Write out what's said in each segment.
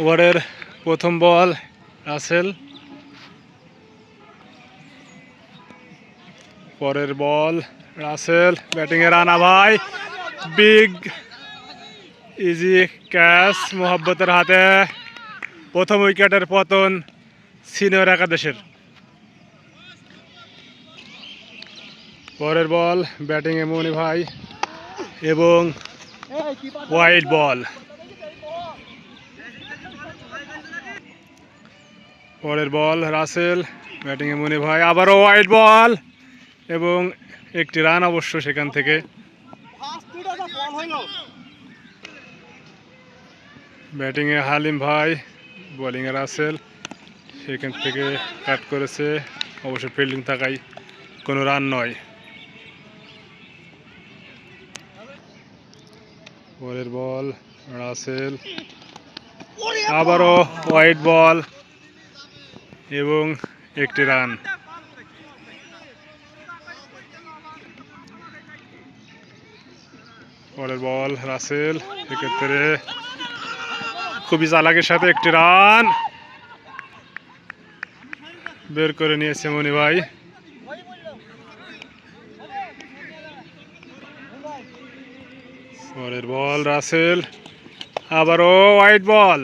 ওভারের প্রথম বল, রাসেল। পরের বল, রাসেল। ব্যাটিংয়ে রানা ভাই বিগ, ইজি ক্যাচ মোহাব্বতের হাতে। প্রথম উইকেটের পতন সিনিয়র একাদশের। পরের বল, ব্যাটিংয়ে মনি ভাই এবং হোয়াইট বল। পরের বল, রাসেল। ব্যাটিংয়ে মনি ভাই, আবারও হোয়াইট বল এবং একটি রান অবশ্য সেখান থেকে। ব্যাটিংয়ে হালিম ভাই বোলিংয়ে রাসেল। সেখান থেকে কাট করেছে। অবশ্য ফিল্ডিং থাকায় কোনো রান নয়। পরের বল, রাসেল। আবারও হোয়াইট বল এবং একটি রান। পরের বল, রাসেল, এক্ষেত্রে খুবই চালাকের সাথে একটি রান। বের করে নিয়েছে মনি ভাই। পরের বল, রাসেল, আবারও হোয়াইট বল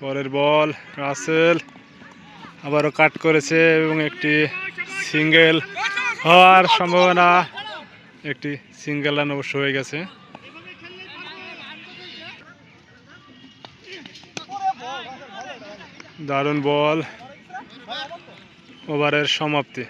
পরের বল, রাসেল। আবারও কাট করেছে এবং একটি সিঙ্গেল হওয়ার সম্ভাবনা, একটি সিঙ্গেল রান অবশ্য হয়ে গেছে। দারুণ বল, ওভারের সমাপ্তি।